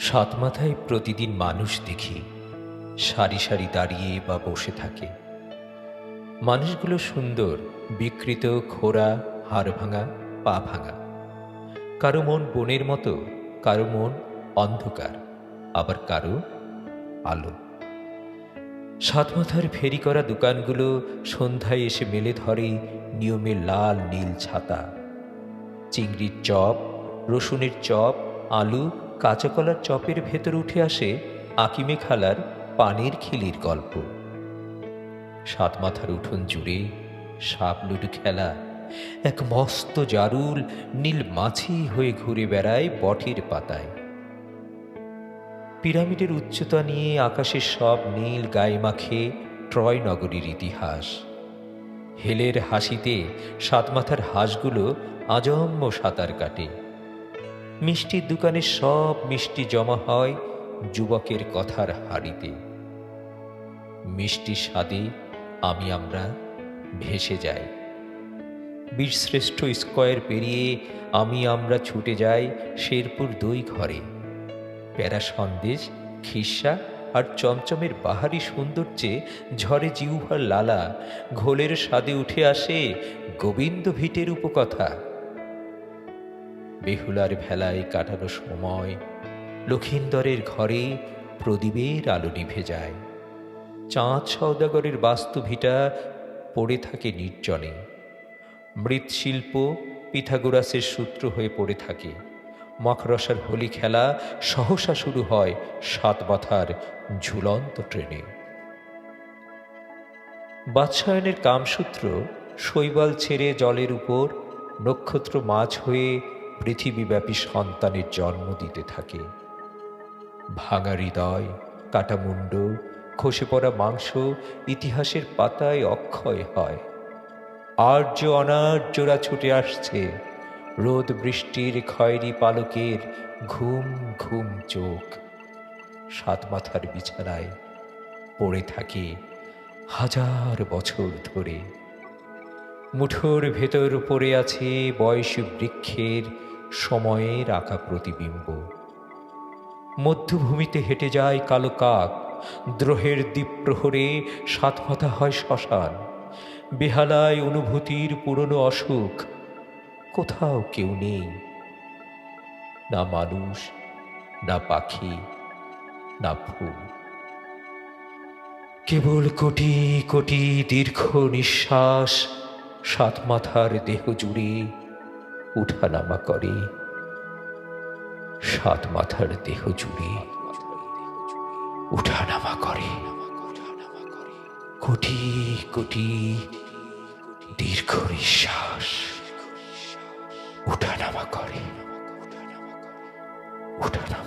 সাত মাথায় প্রতিদিন মানুষ দেখি, সারি সারি দাঁড়িয়ে বা বসে থাকে। মানুষগুলো সুন্দর, বিকৃত খোরা হাড় ভাঙা, পা ভাঙা। কারও মন বনের মতো, কারও মন অন্ধকার, আবার কারও আলো। সাত মাথার ফেরি করা দোকানগুলো সন্ধ্যায় এসে মেলে ধরে নিয়মে লাল নীল ছাতা। চিংড়ির চপ, রসুনের চপ, আলু কাঁচাকলার চপের ভেতর উঠে আসে আকিমে খালার পানের খিলির গল্প। সাত মাথার উঠোন জুড়ে সাপ লুডু খেলা। এক মস্ত জারুল নীল মাছি হয়ে ঘুরে বেড়ায় বটের পাতায়। পিরামিডের উচ্চতা নিয়ে আকাশের সব নীল গায়ে মাখে ট্রয় নগরীর ইতিহাস। হেলের হাসিতে সাতমাথার হাঁসগুলো আজম্য সাঁতার কাটে। মিষ্টির দোকানে সব মিষ্টি জমা হয় যুবকের কথার হাড়িতে। মিষ্টি স্বাদে আমি আমরা ভেসে যাই। বীরশ্রেষ্ঠ স্কয়ার পেরিয়ে আমি আমরা ছুটে যাই শেরপুর দুই ঘরে। প্যারা সন্দেশ, খিসা আর চমচমের বাহারি সৌন্দর্যে ঝরে জিউভার লালা। ঘোলের স্বাদে উঠে আসে গোবিন্দ ভিটের উপকথা। বেহুলার ভেলায় কাটানো সময় লক্ষিন্দরের ঘরে প্রদীপের আলো নিভে যায়। চাঁদ সৌদাগরের বাস্তুভিটা পড়ে থাকে নির্জনে। মৃৎশিল্প পিথাগোরাসের সূত্র হয়ে পড়ে থাকে। মকরসার হোলি খেলা সহসা শুরু হয় সাত মাথার ঝুলন্ত ট্রেনে। বাদশায়নের কামসূত্র শৈবাল ছেড়ে জলের উপর নক্ষত্র মাছ হয়ে পৃথিবীব্যাপী সন্তানের জন্ম দিতে থাকে। ভাঙা হৃদয়, কাটামুণ্ড, খসে পড়া মাংস ইতিহাসের পাতায় অক্ষয় হয়। আর্য অনার্যরা ছুটে আসছে। রোদ বৃষ্টির খয়েরি পালকের ঘুম ঘুম চোখ। সাত মাথার বিছানায় পড়ে থাকে হাজার বছর ধরে। মুঠোর ভেতর পড়ে আছে বয়সী বৃক্ষের সময়ের আঁকা প্রতিবিম্ব। মধ্যভূমিতে হেঁটে যায় কালো কাক, দ্রোহের দ্বীপ্রহরে সাত মাথা হয় শ্মশান। বেহালায় অনুভূতির পুরনো অসুখ, কোথাও কেউ নেই। না মানুষ, না পাখি, না ফুল। কেবল কোটি কোটি দীর্ঘ নিঃশ্বাস সাত মাথার দেহ জুড়ে উঠানামা করে। সাত মাথার দেহ জুড়ে উঠানামা করে। কোটি কোটি দীর্ঘ নিঃশ্বাস উঠানামা করে। উঠানামা